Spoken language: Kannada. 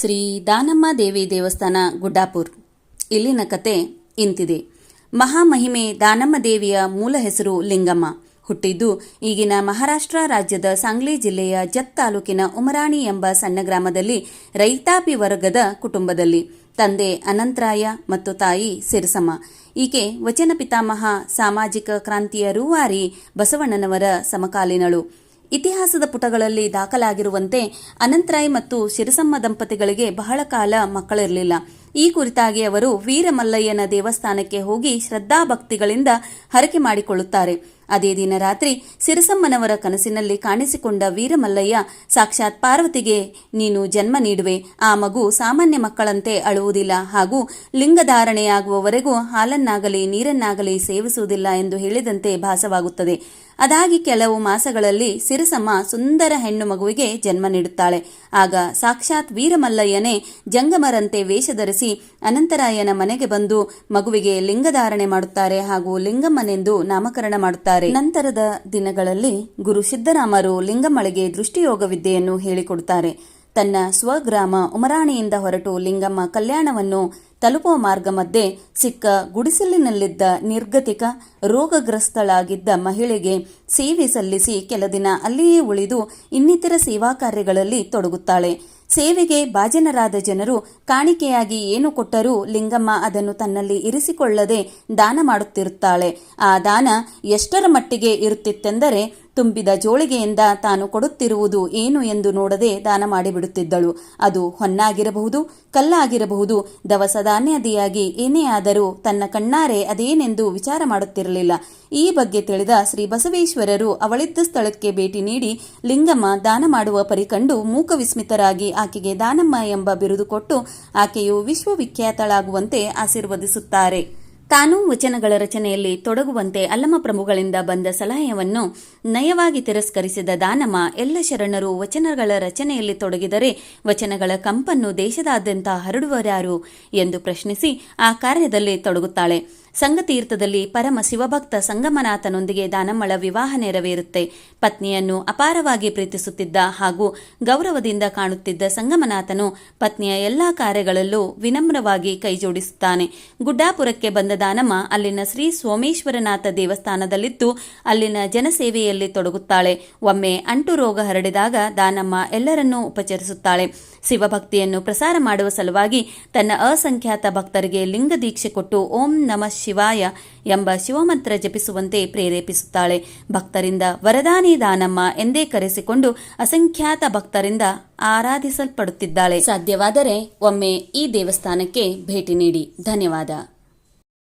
ಶ್ರೀ ದಾನಮ್ಮ ದೇವಿ ದೇವಸ್ಥಾನ, ಗುಡ್ಡಾಪುರ್. ಇಲ್ಲಿನ ಕತೆ ಇಂತಿದೆ. ಮಹಾಮಹಿಮೆ ದಾನಮ್ಮ ದೇವಿಯ ಮೂಲ ಹೆಸರು ಲಿಂಗಮ್ಮ. ಹುಟ್ಟಿದ್ದು ಈಗಿನ ಮಹಾರಾಷ್ಟ್ರ ರಾಜ್ಯದ ಸಾಂಗ್ಲಿ ಜಿಲ್ಲೆಯ ಜತ್ ತಾಲೂಕಿನ ಉಮರಾಣಿ ಎಂಬ ಸಣ್ಣ ಗ್ರಾಮದಲ್ಲಿ ರೈತಾಪಿ ವರ್ಗದ ಕುಟುಂಬದಲ್ಲಿ. ತಂದೆ ಅನಂತರಾಯ ಮತ್ತು ತಾಯಿ ಸಿರಿಸಮ್ಮ. ಈಕೆ ವಚನ ಪಿತಾಮಹ, ಸಾಮಾಜಿಕ ಕ್ರಾಂತಿಯ ರೂವಾರಿ ಬಸವಣ್ಣನವರ ಸಮಕಾಲೀನಳು. ಇತಿಹಾಸದ ಪುಟಗಳಲ್ಲಿ ದಾಖಲಾಗಿರುವಂತೆ ಅನಂತರಾಯ್ ಮತ್ತು ಶಿರಸಮ್ಮ ದಂಪತಿಗಳಿಗೆ ಬಹಳ ಕಾಲ ಮಕ್ಕಳಿರಲಿಲ್ಲ. ಈ ಕುರಿತಾಗಿ ಅವರು ವೀರಮಲ್ಲಯ್ಯನ ದೇವಸ್ಥಾನಕ್ಕೆ ಹೋಗಿ ಶ್ರದ್ಧಾಭಕ್ತಿಗಳಿಂದ ಹರಕೆ ಮಾಡಿಕೊಳ್ಳುತ್ತಾರೆ. ಅದೇ ದಿನ ರಾತ್ರಿ ಸಿರಸಮ್ಮನವರ ಕನಸಿನಲ್ಲಿ ಕಾಣಿಸಿಕೊಂಡ ವೀರಮಲ್ಲಯ್ಯ, ಸಾಕ್ಷಾತ್ ಪಾರ್ವತಿಗೆ ನೀನು ಜನ್ಮ ನೀಡುವೆ. ಆ ಮಗು ಸಾಮಾನ್ಯ ಮಕ್ಕಳಂತೆ ಅಳುವುದಿಲ್ಲ ಹಾಗೂ ಲಿಂಗಧಾರಣೆಯಾಗುವವರೆಗೂ ಹಾಲನ್ನಾಗಲಿ ನೀರನ್ನಾಗಲಿ ಸೇವಿಸುವುದಿಲ್ಲ ಎಂದು ಹೇಳಿದಂತೆ ಭಾಸವಾಗುತ್ತದೆ. ಅದಾಗಿ ಕೆಲವು ಮಾಸಗಳಲ್ಲಿ ಸಿರಸಮ್ಮ ಸುಂದರ ಹೆಣ್ಣು ಮಗುವಿಗೆ ಜನ್ಮ ನೀಡುತ್ತಾಳೆ. ಆಗ ಸಾಕ್ಷಾತ್ ವೀರಮಲ್ಲಯ್ಯನೇ ಜಂಗಮರಂತೆ ವೇಷ ಧರಿಸಿ ಅನಂತರಾಯನ ಮನೆಗೆ ಬಂದು ಮಗುವಿಗೆ ಲಿಂಗಧಾರಣೆ ಮಾಡುತ್ತಾರೆ ಹಾಗೂ ಲಿಂಗಮ್ಮನೆಂದು ನಾಮಕರಣ ಮಾಡುತ್ತಾರೆ. ನಂತರದ ದಿನಗಳಲ್ಲಿ ಗುರು ಸಿದ್ದರಾಮರು ಲಿಂಗಮ್ಮಳಿಗೆ ದೃಷ್ಟಿಯೋಗ ವಿದ್ಯೆಯನ್ನು ಹೇಳಿಕೊಡುತ್ತಾರೆ. ತನ್ನ ಸ್ವಗ್ರಾಮ ಉಮರಾಣಿಯಿಂದ ಹೊರಟು ಲಿಂಗಮ್ಮ ಕಲ್ಯಾಣವನ್ನು ತಲುಪುವ ಮಾರ್ಗ ಮಧ್ಯೆ ಸಿಕ್ಕ ಗುಡಿಸಲಿನಲ್ಲಿದ್ದ ನಿರ್ಗತಿಕ, ರೋಗಗ್ರಸ್ತಳಾಗಿದ್ದ ಮಹಿಳೆಗೆ ಸೇವೆ ಸಲ್ಲಿಸಿ ಕೆಲ ದಿನ ಅಲ್ಲಿಯೇ ಉಳಿದು ಇನ್ನಿತರ ಸೇವಾ ಕಾರ್ಯಗಳಲ್ಲಿ ತೊಡಗುತ್ತಾಳೆ. ಸೇವೆಗೆ ಭಾಜನರಾದ ಜನರು ಕಾಣಿಕೆಯಾಗಿ ಏನು ಕೊಟ್ಟರೂ ಲಿಂಗಮ್ಮ ಅದನ್ನು ತನ್ನಲ್ಲಿ ಇರಿಸಿಕೊಳ್ಳದೆ ದಾನ ಮಾಡುತ್ತಿರುತ್ತಾಳೆ. ಆ ದಾನ ಎಷ್ಟರ ಮಟ್ಟಿಗೆ ಇರುತ್ತಿತ್ತೆಂದರೆ ತುಂಬಿದ ಜೋಳಿಗೆಯಿಂದ ತಾನು ಕೊಡುತ್ತಿರುವುದು ಏನು ಎಂದು ನೋಡದೆ ದಾನ ಮಾಡಿಬಿಡುತ್ತಿದ್ದಳು. ಅದು ಹೊನ್ನಾಗಿರಬಹುದು, ಕಲ್ಲಾಗಿರಬಹುದು ದವಸ ಧಾನ್ಯದಿಯಾಗಿ ಏನೇ ಆದರೂ ತನ್ನ ಕಣ್ಣಾರೆ ಅದೇನೆಂದು ವಿಚಾರ ಮಾಡುತ್ತಿರಲಿಲ್ಲ. ಈ ಬಗ್ಗೆ ತಿಳಿದ ಶ್ರೀ ಬಸವೇಶ್ವರರು ಅವಳಿದ್ದ ಸ್ಥಳಕ್ಕೆ ಭೇಟಿ ನೀಡಿ ಲಿಂಗಮ್ಮ ದಾನ ಮಾಡುವ ಪರಿ ಕಂಡು ಮೂಕ ವಿಸ್ಮಿತರಾಗಿ ಆಕೆಗೆ ದಾನಮ್ಮ ಎಂಬ ಬಿರುದು ಕೊಟ್ಟು ಆಕೆಯು ವಿಶ್ವವಿಖ್ಯಾತಳಾಗುವಂತೆ ಆಶೀರ್ವದಿಸುತ್ತಾರೆ. ತಾನೂ ವಚನಗಳ ರಚನೆಯಲ್ಲಿ ತೊಡಗುವಂತೆ ಅಲ್ಲಮ ಪ್ರಭುಗಳಿಂದ ಬಂದ ಸಲಹೆಯನ್ನು ನಯವಾಗಿ ತಿರಸ್ಕರಿಸಿದ ದಾನಮ ಎಲ್ಲ ಶರಣರು ವಚನಗಳ ರಚನೆಯಲ್ಲಿ ತೊಡಗಿದರೆ ವಚನಗಳ ಕಂಪನ್ನು ದೇಶದಾದ್ಯಂತ ಹರಡುವರ್ಯಾರು ಎಂದು ಪ್ರಶ್ನಿಸಿ ಆ ಕಾರ್ಯದಲ್ಲಿ ತೊಡಗುತ್ತಾಳೆ. ಸಂಗತೀರ್ಥದಲ್ಲಿ ಪರಮ ಶಿವಭಕ್ತ ಸಂಗಮನಾಥನೊಂದಿಗೆ ದಾನಮ್ಮಳ ವಿವಾಹ ನೆರವೇರುತ್ತೆ. ಪತ್ನಿಯನ್ನು ಅಪಾರವಾಗಿ ಪ್ರೀತಿಸುತ್ತಿದ್ದ ಹಾಗೂ ಗೌರವದಿಂದ ಕಾಣುತ್ತಿದ್ದ ಸಂಗಮನಾಥನು ಪತ್ನಿಯ ಎಲ್ಲಾ ಕಾರ್ಯಗಳಲ್ಲೂ ವಿನಮ್ರವಾಗಿ ಕೈಜೋಡಿಸುತ್ತಾನೆ. ಗುಡ್ಡಾಪುರಕ್ಕೆ ಬಂದ ದಾನಮ್ಮ ಅಲ್ಲಿನ ಶ್ರೀ ಸೋಮೇಶ್ವರನಾಥ ದೇವಸ್ಥಾನದಲ್ಲಿದ್ದು ಅಲ್ಲಿನ ಜನಸೇವೆಯಲ್ಲಿ ತೊಡಗುತ್ತಾಳೆ. ಒಮ್ಮೆ ಅಂಟು ರೋಗ ಹರಡಿದಾಗ ದಾನಮ್ಮ ಎಲ್ಲರನ್ನೂ ಉಪಚರಿಸುತ್ತಾಳೆ. ಶಿವಭಕ್ತಿಯನ್ನು ಪ್ರಸಾರ ಮಾಡುವ ಸಲುವಾಗಿ ತನ್ನ ಅಸಂಖ್ಯಾತ ಭಕ್ತರಿಗೆ ಲಿಂಗ ದೀಕ್ಷೆ ಕೊಟ್ಟು ಓಂ ನಮ ಶಿವಾಯ ಎಂಬ ಶಿವಮಂತ್ರ ಜಪಿಸುವಂತೆ ಪ್ರೇರೇಪಿಸುತ್ತಾಳೆ. ಭಕ್ತರಿಂದ ವರದಾನಿ ದಾನಮ್ಮ ಎಂದೇ ಕರೆಸಿಕೊಂಡು ಅಸಂಖ್ಯಾತ ಭಕ್ತರಿಂದ ಆರಾಧಿಸಲ್ಪಡುತ್ತಿದ್ದಾಳೆ. ಸಾಧ್ಯವಾದರೆ ಒಮ್ಮೆ ಈ ದೇವಸ್ಥಾನಕ್ಕೆ ಭೇಟಿ ನೀಡಿ. ಧನ್ಯವಾದ.